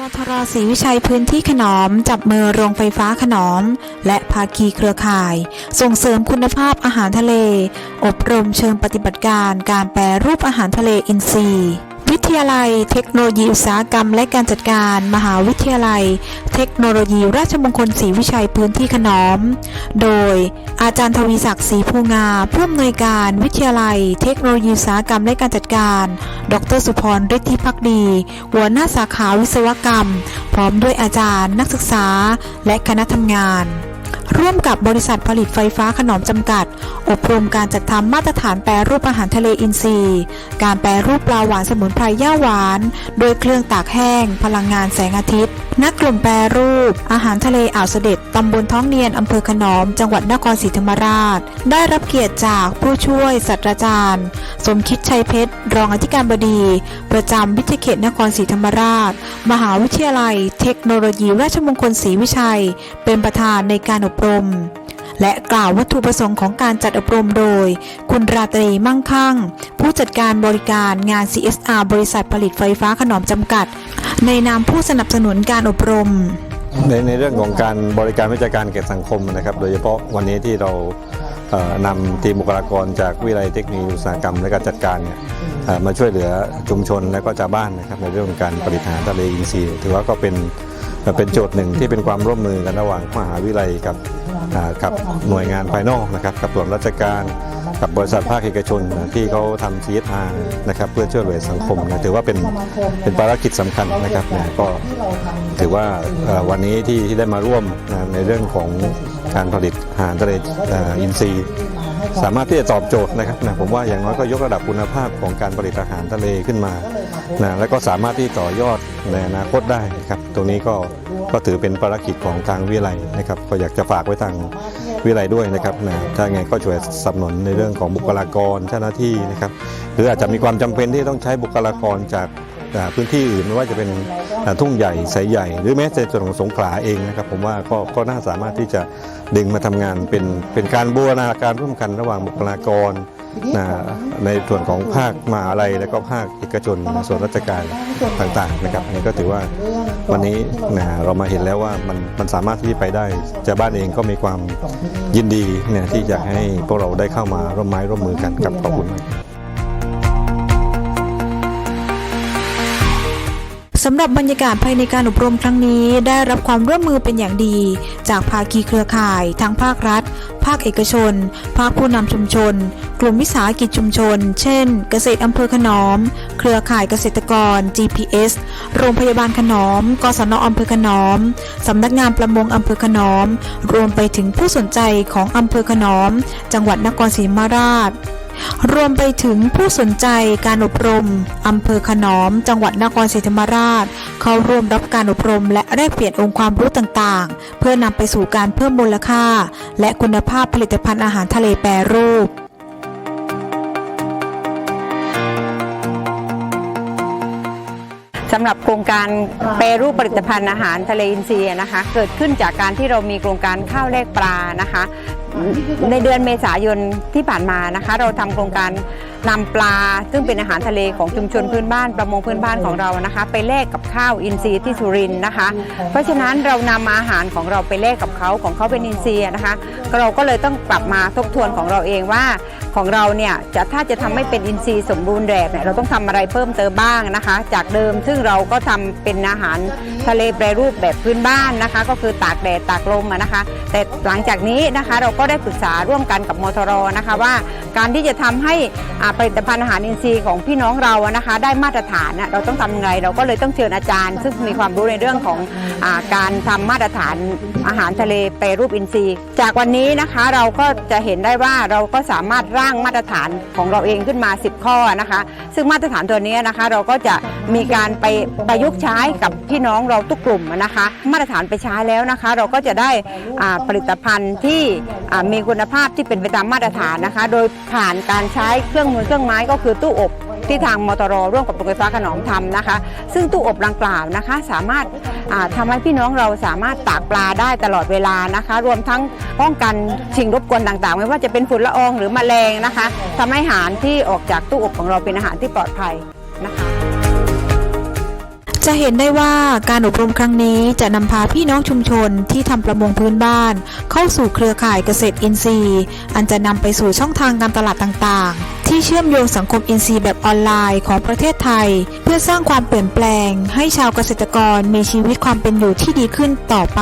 มทรศรีวิชัยพื้นที่ขนอม จับมือโรงไฟฟ้าขนอม และภาคีเครือข่าย ส่งเสริมคุณภาพอาหารทะเล อบรมเชิงปฏิบัติการการแปรรูปอาหารทะเลอินทรีย์ ทยาลัย เทคโนโลยีอุตสาหกรรม และการจัดการ มหาวิทยาลัย เทคโนโลยี ราชมงคลศรีวิชัยพื้นที่ขนอม โดย อาจารย์ทวีศักดิ์ศรีภูงาผู้อำนวยการวิทยาลัย เทคโนโลยีอุตสาหกรรมและการจัดการ ดรสุพรฤทธิพักดี หัวหน้าสาขาวิศวกรรม พร้อมด้วยอาจารย์นักศึกษาและคณะทำงาน ร่วมกับบริษัทผลิตไฟฟ้าขนอมจำกัด อบรมการจัดทำมาตรฐานแปรรูปอาหารทะเลอินทรีย์ การแปรรูปปลาหวานสมุนไพรย่าหวาน โดยเครื่องตากแห้ง พลังงานแสงอาทิตย์นักกลุ่มแปรรูป อาหารทะเลอ่าวเสด็จตำบลท้องเนียนอำเภอขนอม จังหวัดนครศรีธรรมราช ได้รับเกียรติจากผู้ช่วยศาสตราจารย์ สมคิดชัยเพชร รองอธิการบดี ประจำวิทยาเขตนครศรีธรรมราช มหาวิทยาลัย เทคโนโลยีราชมงคลศรีวิชัย เป็นประธานในการอบรม และกล่าววัตถุประสงค์ของการจัดอบรมโดย คุณราตรีมั่งคั่ง ผู้จัดการบริการงาน CSR บริษัทผลิตไฟฟ้าขนอมจำกัด ในนามผู้สนับสนุนการอบรมในในเรื่องของการบริการวิชาการแก่สังคมนะครับ โดยเฉพาะวันนี้ที่เรา นำทีมบุคลากรจากวิทยาลัยเทคโนโลยีอุตสาหกรรมและการจัดการเนี่ยเอ่อมาช่วยเหลือชุมชนและก็ชาวบ้านนะครับในเรื่องของการผลิตอาหารทะเลอินทรีย์ถือว่าก็เป็นเอ่อเป็นโจทย์หนึ่งที่เป็นความร่วมมือกันระหว่างมหาวิทยาลัยกับอ่ากับหน่วยงานภายนอกนะครับกับส่วนราชการ กับบริษัทภาคเอกชนที่เขาทำ CSR นะครับเพื่อช่วยเหลือสังคมนะถือว่าเป็นเป็นภารกิจสำคัญนะครับนะก็ถือว่าวันนี้ที่ที่ได้มาร่วมนะในเรื่องของการผลิตอาหารทะเลอินทรีย์สามารถที่จะตอบโจทย์นะครับนะผมว่าอย่างน้อยก็ยกระดับคุณภาพของการผลิตอาหารทะเลขึ้นมานะแล้วก็สามารถที่ต่อยอดในอนาคตได้นะครับตรงนี้ก็ก็ถือเป็นภารกิจของทางวิทยาลัยนะครับก็อยากจะฝากไว้ทาง วิทยาลัยด้วยนะครับนะถ้าไงก็ช่วยสนับสนุนในเรื่องของบุคลากรเจ้าหน้าที่นะครับ หรืออาจจะมีความจำเป็นที่ต้องใช้บุคลากรจากพื้นที่อื่นไม่ว่าจะเป็นทุ่งใหญ่สายใหญ่ หรือแม้แต่ส่วนของสงขลาเองนะครับ ผมว่าก็ก็น่าสามารถที่จะดึงมาทำงานเป็นเป็นการบูรณาการร่วมกันระหว่างบุคลากร นะในส่วนของภาคมหาอะไรและก็ภาคเอกชนส่วนราชการต่างๆนะครับนี่ก็ถือว่าวันนี้นะเรามาเห็นแล้วว่ามันมันสามารถที่ไปได้จะบ้านเองก็มีความยินดีเนี่ยที่อยากให้พวกเราได้เข้ามาร่วมไม้ร่วมมือกันกับขอบคุณำหรับบรรยากาศภายในการอบรมครั้งนี้ได้รับความร่วมมือเป็นอย่างดี จากภาคีเครือข่ายทั้งภาครัฐ ภาคเอกชน ภาคผู้นำชุมชน กลุ่มวิสาหกิจชุมชน เช่น เกษตรอำเภอขนอม เครือข่ายเกษตรกร GPS โรงพยาบาลขนอม กศนอำเภอขนอม สำนักงานประมงอำเภอขนอม รวมไปถึงผู้สนใจของอำเภอขนอม จังหวัดนครศรีธรรมราช รวมไปถึงผู้สนใจการอบรม อำเภอขนอม จังหวัดนครศรีธรรมราช เข้าร่วมรับการอบรม และแลกเปลี่ยนองค์ความรู้ต่างๆ เพื่อนำไปสู่การเพิ่มมูลค่า และคุณภาพผลิตภัณฑ์อาหารทะเลแปรรูปสำหรับโครงการแปรรูปผลิตภัณฑ์อาหารทะเลอินทรีย์นะคะ เกิดขึ้นจากการที่เรามีโครงการข้าวแลกปลานะคะ ในเดือนเมษายนที่ผ่านมานะคะ เราทำโครงการนำปลา ซึ่งเป็นอาหารทะเลของชุมชนพื้นบ้านประมงพื้นบ้านของเรานะคะ ไปแลกกับข้าวอินทรีย์ที่สุรินนะคะ เพราะฉะนั้นเรานำอาหารของเราไปแลกกับเขาของเขาเป็นอินทรีย์นะคะ เราก็เลยต้องกลับมาทบทวนของเราเองว่าของเราเนี่ยจะถ้าจะทำให้เป็นอินทรีย์สมบูรณ์แบบเนี่ยเราต้องทำอะไรเพิ่มเติมบ้างนะคะ จากเดิมซึ่งเราก็ทำเป็นอาหารทะเลแปรรูปแบบพื้นบ้านนะคะ ก็คือตากแดดตากลมนะคะ แต่หลังจากนี้นะคะเราก็ได้ปรึกษาร่วมกันกับมทรนะคะว่า การที่จะทำให้อ่าผลิตภัณฑ์อาหารอินทรีย์ของพี่น้องเราอะนะคะ ได้มาตรฐานน่ะเราต้องทำยังไงเราก็เลยต้องเชิญอาจารย์ ซึ่งมีความรู้ในเรื่องของอาการทำมาตรฐานอาหารทะเลแปรรูปอินทรีย์ จากวันนี้นะคะเราก็จะเห็นได้ว่าเราก็สามารถร่างมาตรฐานของเราเองขึ้นมา 10 ข้อนะคะ ซึ่งมาตรฐานตัวนี้นะคะ เราก็จะมีการไปประยุกต์ใช้กับพี่น้องเราทุกกลุ่มนะคะ มาตรฐานไปใช้แล้วนะคะ เราก็จะได้อ่าผลิตภัณฑ์ที่อ่ามีคุณภาพที่เป็นไปตามมาตรฐานนะคะ โดยผ่านการใช้เครื่องมือเครื่องไม้ก็คือตู้อบที่ทางมตรร่วมกับโรงไฟฟ้าขนอมทำนะคะ ซึ่งตู้อบดังกล่าวนะคะ สามารถอ่าทำให้พี่น้องเราสามารถตากปลาได้ตลอดเวลานะคะ รวมทั้งป้องกันสิ่งรบกวนต่างๆ ไม่ว่าจะเป็นฝุ่นละอองหรือแมลงนะคะทำให้อาหารที่ออกจากตู้อบของเราเป็นอาหารที่ปลอดภัย จะเห็นได้ว่าการอบรมครั้งนี้จะนำพาพี่น้องชุมชนที่ทำประมงพื้นบ้าน เข้าสู่เครือข่ายเกษตรอินทรีย์ อันจะนำไปสู่ช่องทางการตลาดต่างๆ ที่เชื่อมโยงสังคมอินทรีย์แบบออนไลน์ของประเทศไทย เพื่อสร้างความเปลี่ยนแปลง ให้ชาวเกษตรกรมีชีวิตความเป็นอยู่ที่ดีขึ้นต่อไป